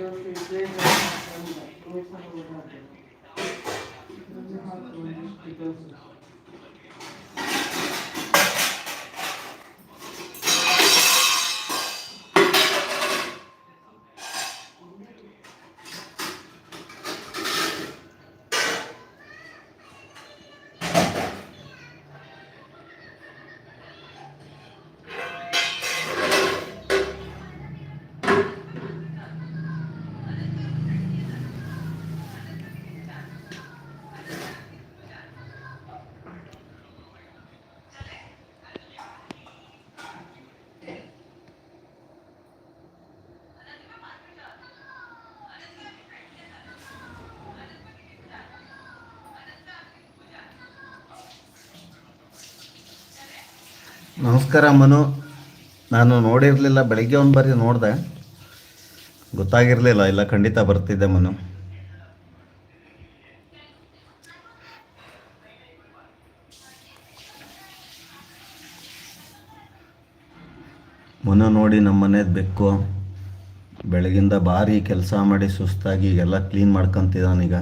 Thank you. ನಮಸ್ಕಾರ ಮನು. ನಾನು ನೋಡಿರಲಿಲ್ಲ, ಬೆಳಗ್ಗೆ ಒಂದು ಬಾರಿ ನೋಡಿದೆ. ಗೊತ್ತಾಗಿರಲಿಲ್ಲ, ಇಲ್ಲ ಖಂಡಿತ ಬರ್ತಿದ್ದೆ ಮನು. ಮನು ನೋಡಿ ನಮ್ಮ ಮನೇದು ಬೆಕ್ಕು. ಬೆಳಗಿಂದ ಭಾರಿ ಕೆಲಸ ಮಾಡಿ ಸುಸ್ತಾಗಿ, ಈಗೆಲ್ಲ ಕ್ಲೀನ್ ಮಾಡ್ಕೊತಿದ್ದಾನೀಗ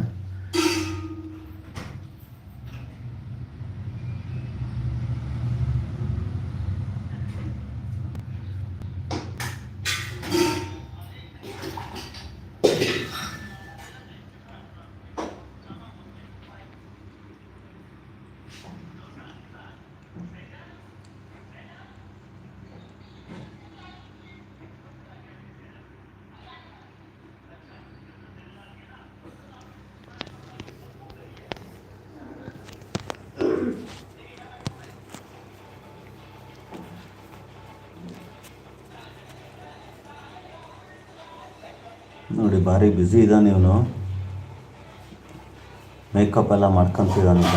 ನೋಡಿ ಭಾರಿ ಬ್ಯುಸಿ ಇದ್ದಾನೆ ಇವನು. ಮೇಕಪ್ ಎಲ್ಲ ಮಾಡ್ಕೊತಿದ್ದಾನೀಗ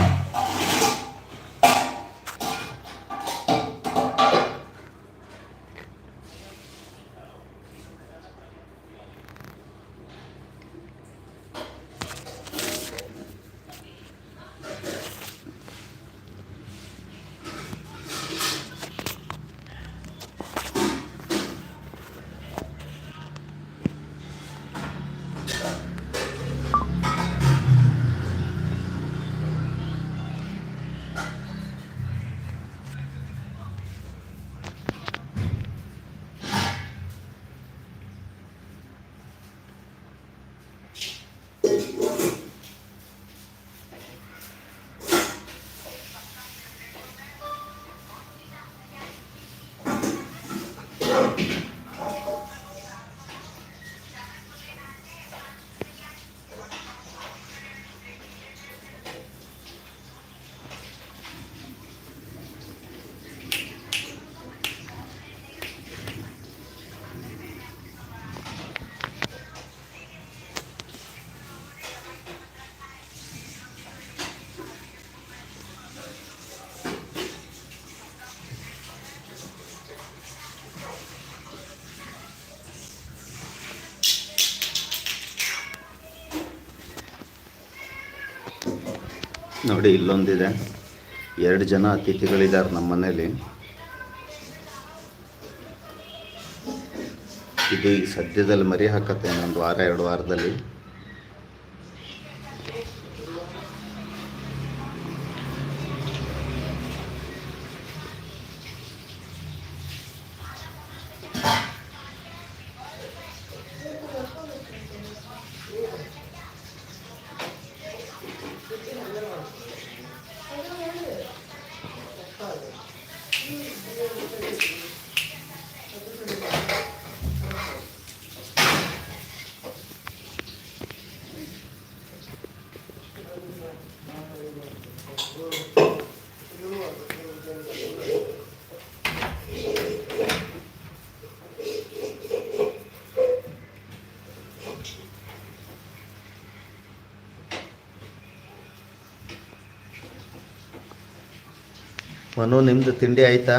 ನೋಡಿ ಇಲ್ಲೊಂದಿದೆ. ಎರಡು ಜನ ಅತಿಥಿಗಳಿದ್ದಾರೆ ನಮ್ಮ ಮನೇಲಿ ಇದು ಈಗ ಸದ್ಯದಲ್ಲಿ ಮರಿ ಹಾಕತ್ತೆ ಇನ್ನೊಂದು ವಾರ, ಎರಡು ವಾರದಲ್ಲಿ. ಮನು ನಿಮ್ದು ತಿಂಡಿ ಆಯ್ತಾ?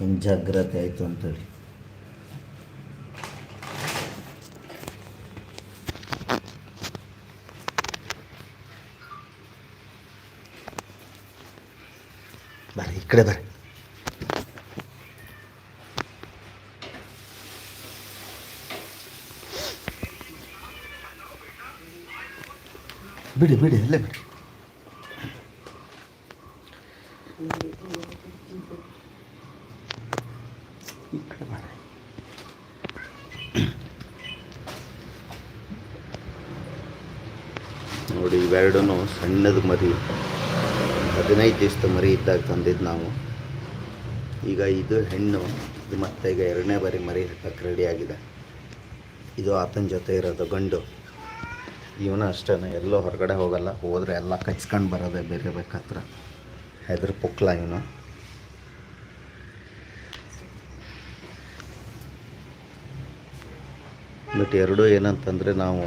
ಹೆಂಗೆ ಜಾಗ್ರತೆ ಆಯಿತು ಅಂತೇಳಿ. ಬರ್ರಿ ಈ ಕಡೆ ಬರ್ರಿ. ಬಿಡಿ ಬಿಡಿ ಅಲ್ಲೇ ಬಿಡಿ ಈ ಕಡೆ ಬರ್ರಿ ನೋಡಿ ಇವೆರಡೂ ಸಣ್ಣದು ಮರಿ, ಹದಿನೈದು ದಿವಸದ ಮರಿ ಇದ್ದಾಗ ತಂದಿದ್ದು ನಾವು. ಈಗ ಇದು ಹೆಣ್ಣು, ಇದು ಮತ್ತೆ ಈಗ ಎರಡನೇ ಬಾರಿ ಮರಿ ಹಾಕಕ್ಕೆ ರೆಡಿಯಾಗಿದೆ ಇದು ಆತನ ಜೊತೆ ಇರೋದು ಗಂಡು. ಇವನು ಅಷ್ಟೇ ಎಲ್ಲೋ ಹೊರಗಡೆ ಹೋಗಲ್ಲ, ಹೋದರೆ ಎಲ್ಲ ಕಚ್ಕೊಂಡು ಬರೋದೇ ಬೇರೆ ಬೇಕಾತ್ರ. ಹೆದ್ರ ಪುಕ್ಲ ಇವನು. ಬಟ್ ಎರಡೂ ಏನಂತಂದರೆ ನಾವು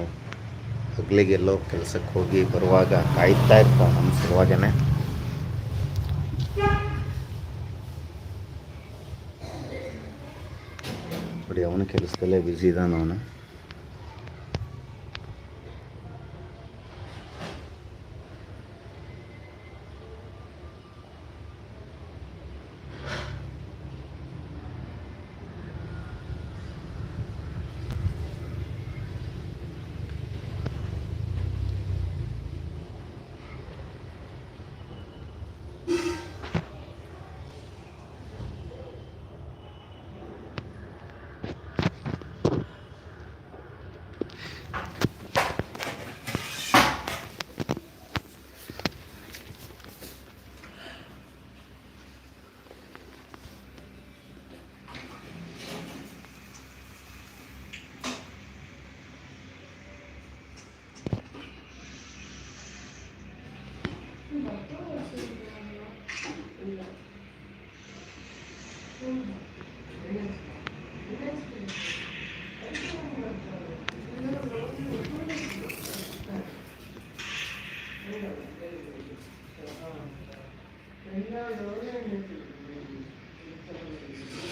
ಹಗ್ಲಿಗೆಲ್ಲೋ ಕೆಲಸಕ್ಕೆ ಹೋಗಿ ಬರುವಾಗ ಕಾಯ್ತಾ ಇರ್ತಾವೆ ನಮ್ಮ ಸಲುವಾಗೇ ನೋಡಿ ಅವನ ಕೆಲಸದಲ್ಲೇ ಬ್ಯುಸಿ ಇದ್ದಾನ ಅವನು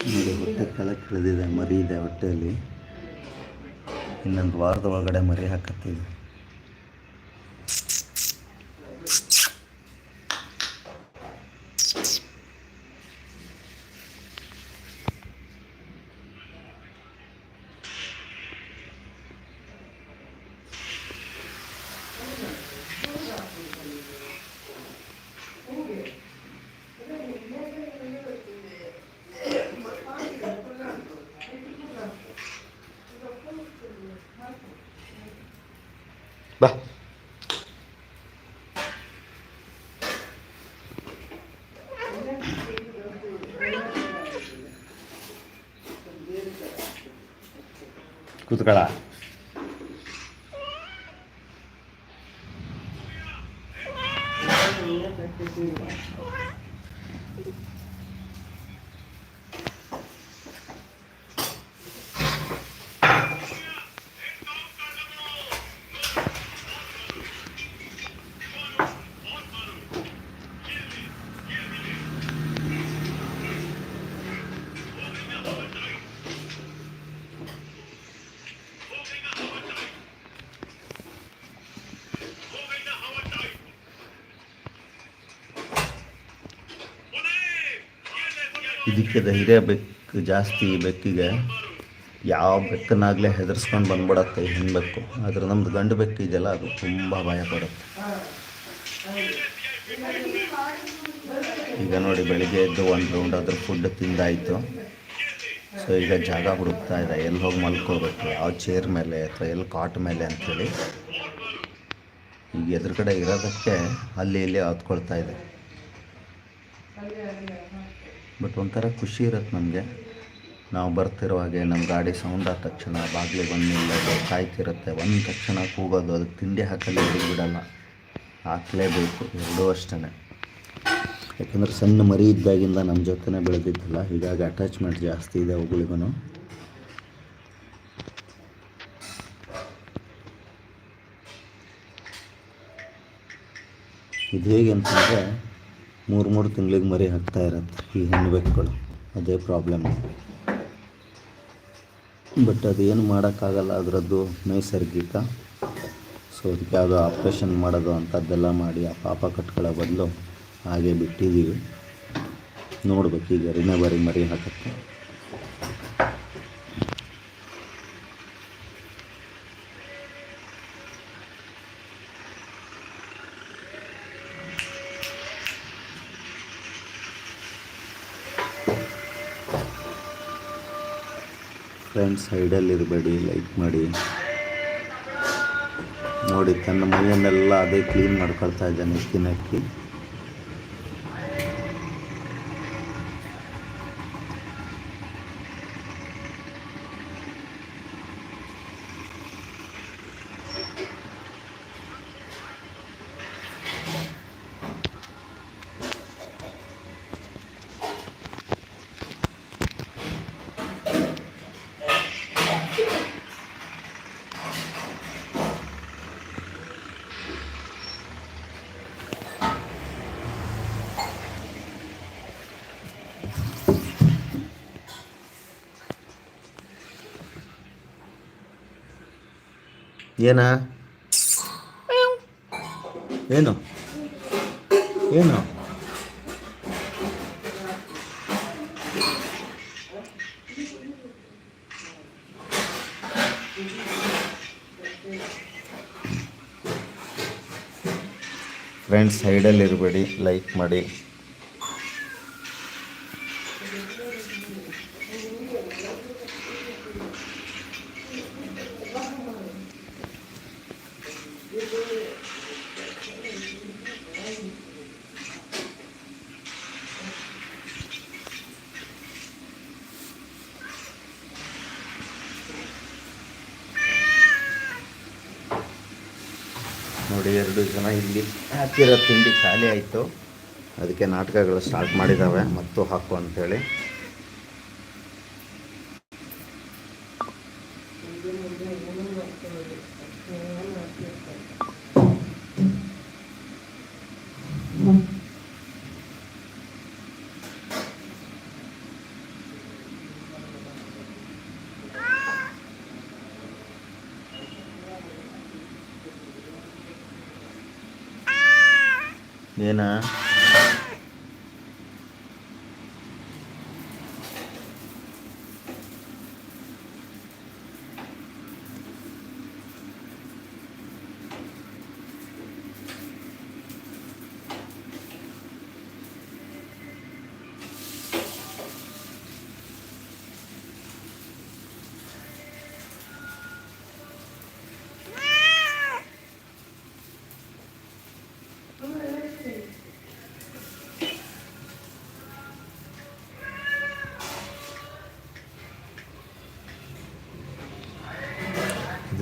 ನೋಡಿ ಹೊಟ್ಟೆ ಕೆಳಗೆ ಇಳಿದಿದೆ ಮರಿ ಇದೆ ಹೊಟ್ಟೆಯಲ್ಲಿ ಇನ್ನೊಂದು ವಾರದ ಒಳಗಡೆ ಮರಿ ಹಾಕತ್ತೀವಿ. do caralho. ಇದಕ್ಕೆ ಧೈರ್ಯ ಬೆಕ್ಕು ಜಾಸ್ತಿ ಬೆಕ್ಕಿಗೆ. ಯಾವ ಬೆಕ್ಕನ್ನಾಗಲೇ ಹೆದರ್ಸ್ಕೊಂಡು ಬಂದ್ಬಿಡತ್ತೆ ಹೆಣ್ಣು ಬೆಕ್ಕು ಆದರೆ ನಮ್ಮದು ಗಂಡು ಬೆಕ್ಕು ಇದೆಯಲ್ಲ, ಅದು ತುಂಬ ಭಯ ಪಡುತ್ತೆ. ಈಗ ನೋಡಿ, ಬೆಳಿಗ್ಗೆ ಎದ್ದು ಒಂದು ರೌಂಡ್ ಅದ್ರ ಫುಡ್ ತಿಂದಾಯಿತು. ಸೊ ಈಗ ಜಾಗ ಹುಡುಕ್ತಾ ಇದೆ ಎಲ್ಲಿ ಹೋಗಿ ಮಲ್ಕೋಬೇಕು ಯಾವ ಚೇರ್ ಮೇಲೆ ಅಥವಾ ಎಲ್ಲಿ ಕಾಟ್ ಮೇಲೆ ಅಂಥೇಳಿ ಈಗ ಎದುರುಗಡೆ ಇರೋದಕ್ಕೆ ಅಲ್ಲಿ ಇಲ್ಲಿ ಹತ್ಕೊಳ್ತಾ ಇದೆ. ಬಟ್ ಒಂಥರ ಖುಷಿ ಇರುತ್ತೆ ನಮಗೆ. ನಾವು ಬರ್ತಿರೋ ಹಾಗೆ ನಮ್ಮ ಗಾಡಿ ಸೌಂಡ್ ಆದ ತಕ್ಷಣ ಬಾಗಿಲು ಬಂದು ನಿಲ್ಲೋದು ಕಾಯ್ತಿರುತ್ತೆ. ಒಂದು ತಕ್ಷಣ ಕೂಗೋದು, ಅದಕ್ಕೆ ತಿಂಡಿ ಹಾಕಲು ಬಿಡಲ್ಲ. ಹಾಕಲೇಬೇಕು, ಎರಡೂ ಅಷ್ಟೇ ಯಾಕಂದ್ರೆ ಸಣ್ಣ ಮರಿ ಇದ್ದಾಗಿಂದ ನಮ್ಮ ಜೊತೆನೇ ಬೆಳೆದಿದ್ದಲ್ಲ, ಹೀಗಾಗಿ ಅಟ್ಯಾಚ್ಮೆಂಟ್ ಜಾಸ್ತಿ ಇದೆ ಅವುಗಳಿಗೂ. ಇದು ಹೇಗೆ ಅಂತಂದರೆ ಮೂರು ಮೂರು ತಿಂಗಳಿಗೆ ಮರಿ ಹಾಕ್ತಾ ಇರತ್ತೆ. ಈ ಹೆಣ್ಣು ಬೆಕ್ಕುಗಳು ಅದೇ ಪ್ರಾಬ್ಲಮ್ ಬಟ್ ಅದೇನು ಮಾಡೋಕ್ಕಾಗಲ್ಲ ಅದರದ್ದು ನೈಸರ್ಗಿಕ. ಸೊ ಅದಕ್ಕೆ ಯಾವುದೋ ಆಪ್ರೇಷನ್ ಮಾಡೋದು ಅಂಥದ್ದೆಲ್ಲ ಮಾಡಿ ಆ ಪಾಪ ಕಟ್ಕೊಳ್ಳೋ ಬದಲು ಹಾಗೆ ಬಿಟ್ಟಿದ್ದೀವಿ. ನೋಡ್ಬೇಕು ಈಗ ಎರಡನೇ ಬಾರಿ ಮರಿ ಹಾಕತ್ತೆ ಫ್ರೆಂಡ್ಸ್ ಸೈಡಲ್ಲಿ ಇರಬೇಡಿ ಲೈಕ್ ಮಾಡಿ. ನೋಡಿ ತನ್ನ ಮೈಯನ್ನೆಲ್ಲ ಅದೇ ಕ್ಲೀನ್ ಮಾಡ್ಕೊಳ್ತಾ ಇದ್ದಾನೆ ತಿನ್ನಕ್ಕೆ ಏನ? ಏನು? ಏನು? ಫ್ರೆಂಡ್ಸ್ ಸೈಡಲ್ಲಿ ಇರಬೇಡಿ ಲೈಕ್ ಮಾಡಿ. ನೋಡಿ, ಎರಡು ಜನ ಇಲ್ಲಿ ಹಾಕಿರೋ ತಿಂಡಿ ಖಾಲಿ ಆಯಿತು. ಅದಕ್ಕೆ ನಾಟಕಗಳು ಸ್ಟಾರ್ಟ್ ಮಾಡಿದ್ದಾವೆ ಮತ್ತು ಹಾಕು ಅಂತೇಳಿ ಏನ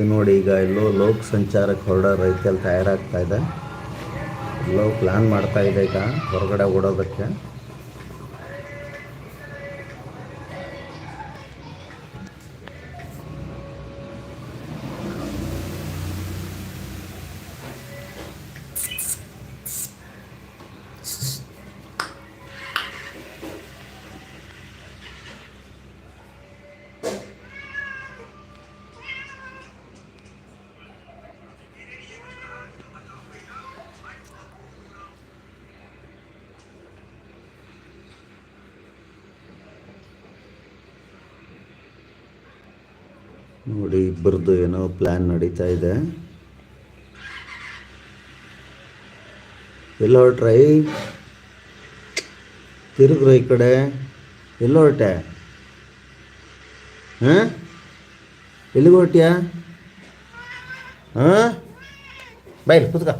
ಇದು ನೋಡಿ ಈಗ ಎಲ್ಲೋ ಲೋಕ್ ಸಂಚಾರಕ್ಕೆ ಹೊರಡೋ ರೈತಲ್ಲಿ ತಯಾರಾಗ್ತಾ ಇದೆ. ಎಲ್ಲೋ ಪ್ಲ್ಯಾನ್ ಮಾಡ್ತಾ ಇದೆ ಈಗ ಹೊರಗಡೆ ಓಡೋದಕ್ಕೆ. ನೋಡಿ, ಇಬ್ಬರದ್ದು ಏನೋ ಪ್ಲ್ಯಾನ್ ನಡೀತಾ ಇದೆ. ಎಲ್ಲ ಹೊರಟ್ರೈ ತಿರುಗ್ರ ಈ ಕಡೆ. ಎಲ್ಲ ಹೊರಟೆ ಹಾಂ? ಎಲ್ಲಿಗೆ ಹೊರಟ್ಯಾ? ಹಾಂ? ಬಾಯ್ ಕುತ್ಕ.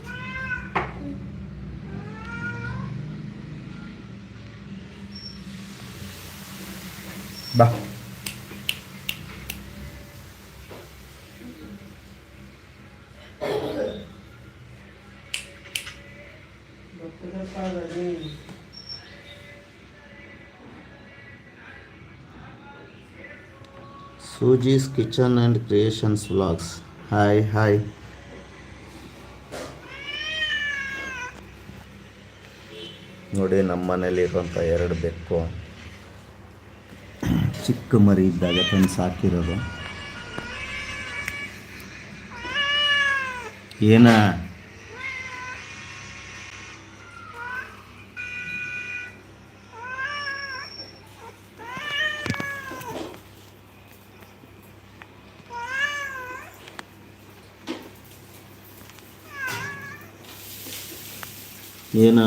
Suji's kitchen and creations vlogs hi hi ನೋಡಿ ನಮ್ಮ ಮನೇಲಿರುವಂಥ ಎರಡು ಬೆಕ್ಕು. ಚಿಕ್ಕ ಮರಿ ಇದ್ದಾಗ ತಂದು ಸಾಕಿರೋದು. ಏನ? ಏನ?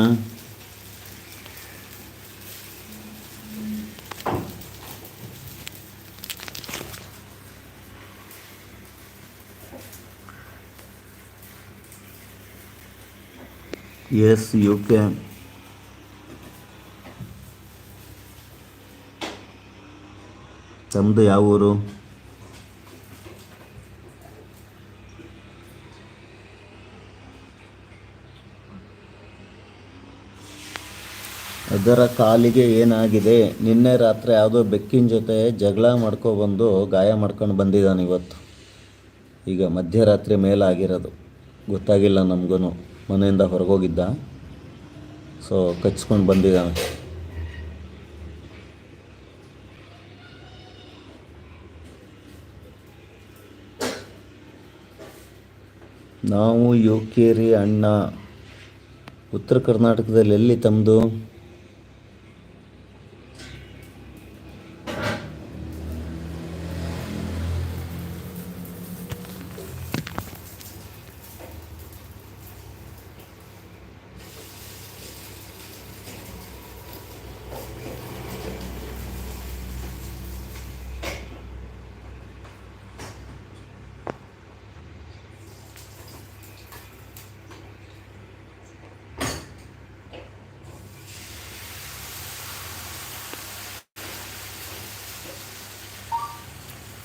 ಎಸ್ ಯು ಕೆ ತಮ್ಮದು ಯಾವ ಊರು? ಅದರ ಕಾಲಿಗೆ ಏನಾಗಿದೆ? ನಿನ್ನೆ ರಾತ್ರಿ ಯಾವುದೋ ಬೆಕ್ಕಿನ ಜೊತೆ ಜಗಳ ಮಾಡ್ಕೊಬಂದು ಗಾಯ ಮಾಡ್ಕೊಂಡು ಬಂದಿದ್ದಾನೆ ಇವತ್ತು. ಈಗ ಮಧ್ಯರಾತ್ರಿ ಮೇಲಾಗಿರೋದು. ಗೊತ್ತಾಗಿಲ್ಲ ನಮಗೂ ಮನೆಯಿಂದ ಹೊರಗೋಗಿದ್ದ. ಸೊ ಕಚ್ಕೊಂಡು ಬಂದಿದ್ದಾನೆ. ನಾವು ಯು ಕೆ ಅಣ್ಣ. ಉತ್ತರ ಕರ್ನಾಟಕದಲ್ಲಿ ಎಲ್ಲಿ ತಮ್ಮದು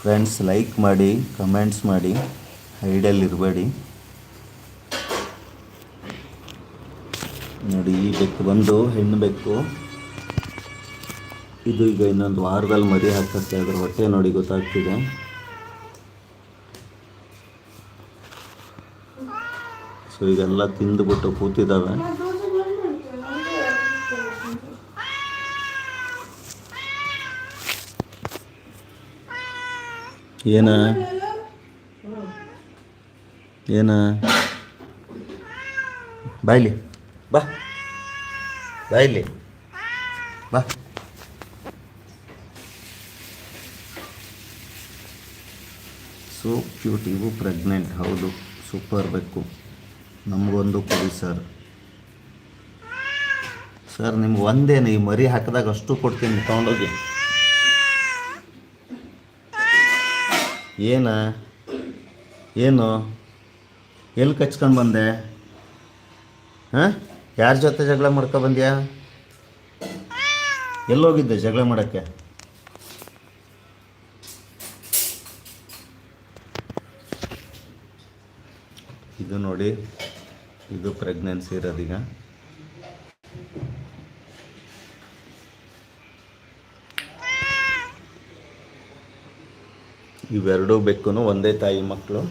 ಫ್ರೆಂಡ್ಸ್ ಲೈಕ್ ಮಾಡಿ ಕಮೆಂಟ್ಸ್ ಮಾಡಿ ಹೈಡಲ್ಲಿ ಇರಬೇಡಿ. ನೋಡಿ, ಈ ಬೆಕ್ಕು ಬಂದು ಹೆಣ್ಣು ಬೆಕ್ಕು. ಇದು ಈಗ ಇನ್ನೊಂದು ವಾರದಲ್ಲಿ ಮರಿ ಹಾಕತ್ತೆ, ಅದರ ಹೊಟ್ಟೆ ನೋಡಿ ಗೊತ್ತಾಗ್ತಿದೆ. ಸೊ ಈಗೆಲ್ಲ ತಿಂದುಬಿಟ್ಟು ಕೂತಿದ್ದಾವೆ. ಏನ? ಏನ? ಬಾಯ್ಲಿ ಬಾ. ಬಾಯ್ಲಿ ಬಾ. ಸೋ ಕ್ಯೂಟ್ ಇವು ಪ್ರೆಗ್ನೆಂಟ್ ಹೌದು. ಸೂಪರ್ ಬೇಕು ನಮಗೊಂದು ಕೊಡಿ ಸರ್ ಸರ್ ನಿಮ್ಗೆ ಒಂದೇನು, ಈ ಮರಿ ಹಾಕಿದಾಗ ಅಷ್ಟು ಕೊಡ್ತೀನಿ, ತೊಗೊಂಡೋಗಿ. ಏನ? ಏನು? ಎಲ್ಲಿ ಕಚ್ಕೊಂಡು ಬಂದೆ? ಹಾಂ? ಯಾರ ಜೊತೆ ಜಗಳ ಮಾಡ್ಕೊ ಬಂದ್ಯಾ? ಎಲ್ಲೋಗಿದ್ದೆ ಜಗಳ ಮಾಡೋಕ್ಕೆ. ಇದು ನೋಡಿ, ಇದು ಪ್ರೆಗ್ನೆನ್ಸಿ ಇರೋದೀಗ. ಇವೆರಡೂ ಬೆಕ್ಕೂ ಒಂದೇ ತಾಯಿ ಮಕ್ಕಳು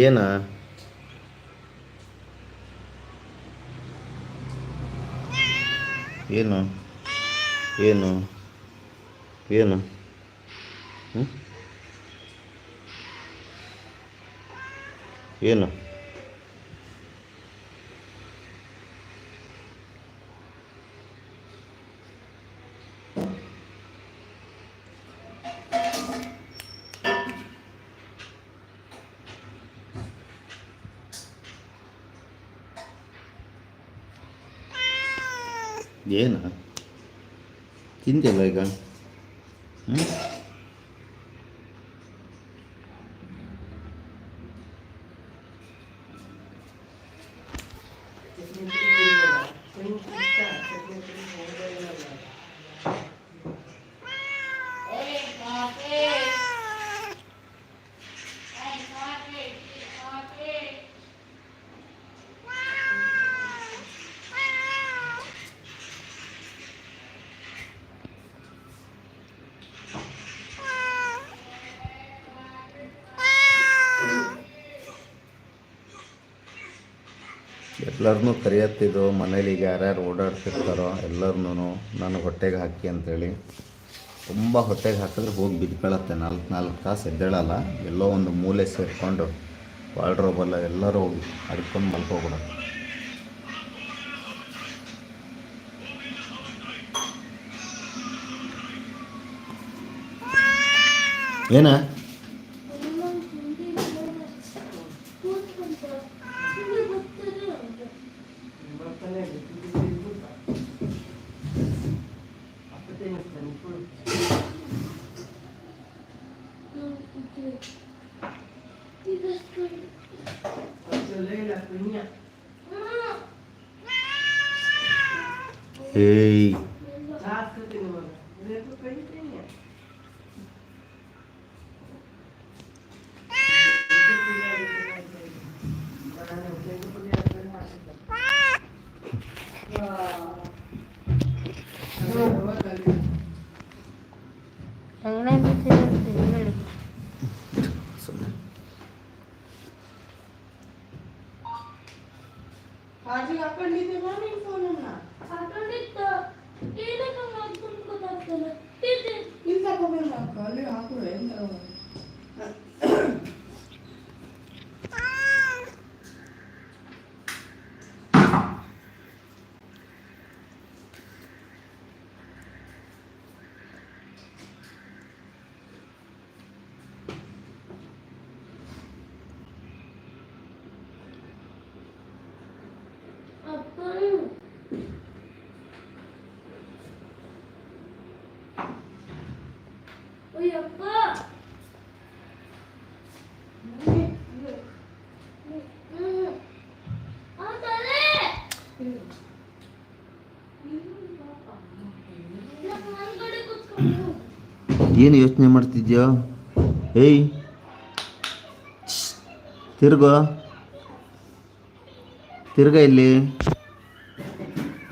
ಏನ? ಏನು? ಏನು? ಏನು ಹ್ಮ್? ಏನು ಏನು ಎಲ್ಲರನ್ನೂ ಕರೆಯತ್ತಿದ್ದು ಮನೇಲಿ ಈಗ ಯಾರ್ಯಾರು ಓಡಾಡ್ತಿರ್ತಾರೋ ಎಲ್ಲರನ್ನೂ ನಾನು ಹೊಟ್ಟೆಗೆ ಹಾಕಿ ಅಂತೇಳಿ. ತುಂಬ ಹೊಟ್ಟೆಗೆ ಹಾಕಿದ್ರೆ ಹೋಗಿ ಬಿದ್ಕೊಳ್ಳುತ್ತೆ ನಾಲ್ಕು ನಾಲ್ಕು ತಾಸು ಎದ್ದೇಳಲ್ಲ. ಎಲ್ಲೋ ಒಂದು ಮೂಲೆ ಸೇರಿಕೊಂಡು ವಾಲ್ಡ್ರೋಬಲ್ಲ ಎಲ್ಲರೂ ಹೋಗಿ ಅಡ್ಕೊಂಡು ಮಲ್ಕೋಬಿಡೋದು. ಏನ? এই ಏನು ಯೋಚನೆ ಮಾಡ್ತಿದ್ಯೋ? ಏಯ್ ತಿರ್ಗೋ. ತಿರ್ಗ ಇಲ್ಲಿ.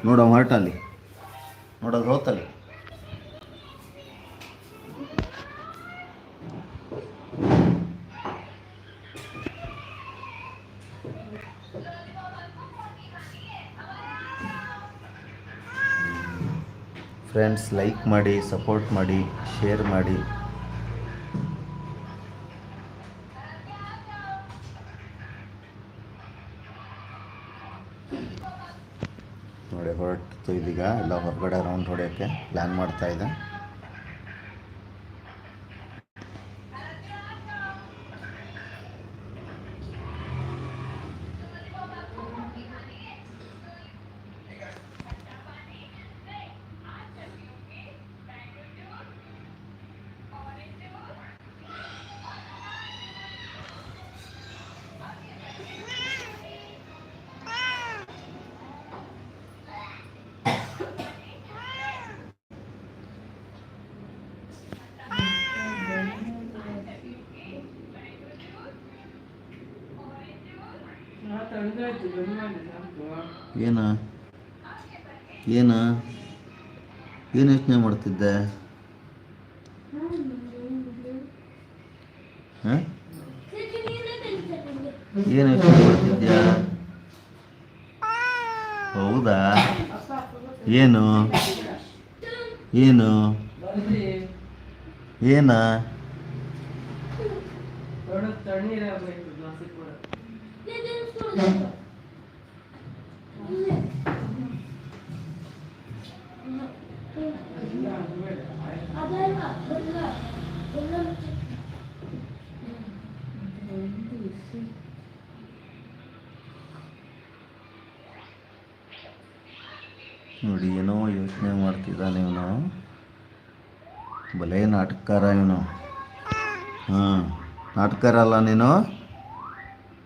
ನೋಡೋ ಹೊರಟಲ್ಲಿ ನೋಡೋದು ಹೋತಲ್ಲಿ. ಫ್ರೆಂಡ್ಸ್ ಲೈಕ್ ಮಾಡಿ ಸಪೋರ್ಟ್ ಮಾಡಿ ಶೇರ್ ಮಾಡಿ. ನೋಡಿ ಹೊರಟು ಇದೀಗ, ಎಲ್ಲ ಹೊರಗಡೆ ರೌಂಡ್ ಹೊಡೆಯೋಕ್ಕೆ ಪ್ಲ್ಯಾನ್ ಮಾಡ್ತಾ ಏನ? ಏನ? ಏನು ಯೋಚನೆ ಮಾಡ್ತಿದ್ದೆ? ಏನು ಯೋಚನೆ ಮಾಡ್ತಿದ್ಯಾ? ಹೌದಾ? ಏನು? ಏನು? ಏನ? ದೊಡ್ಡ ತಣ್ಣೀರಾಗಬೇಕು ಗ್ಲಾಸಿಗೆ ಕೂಡ ಇಲ್ಲ ಆಗ್ಬೇಡ ಆಯ್ತು ನೋಡಿ, ಏನೋ ಯೋಚನೆ ಮಾಡ್ತಿದ್ದಾನೆ ಇವನು. ಭಲೇ ನಾಟಕಕಾರ ಇವನು. ಹಾಂ ನಾಟಕಕಾರ ಅಲ್ಲ ನೀನು?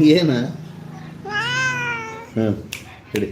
ಏನ? ಹಾಂ. ಹೇಳಿ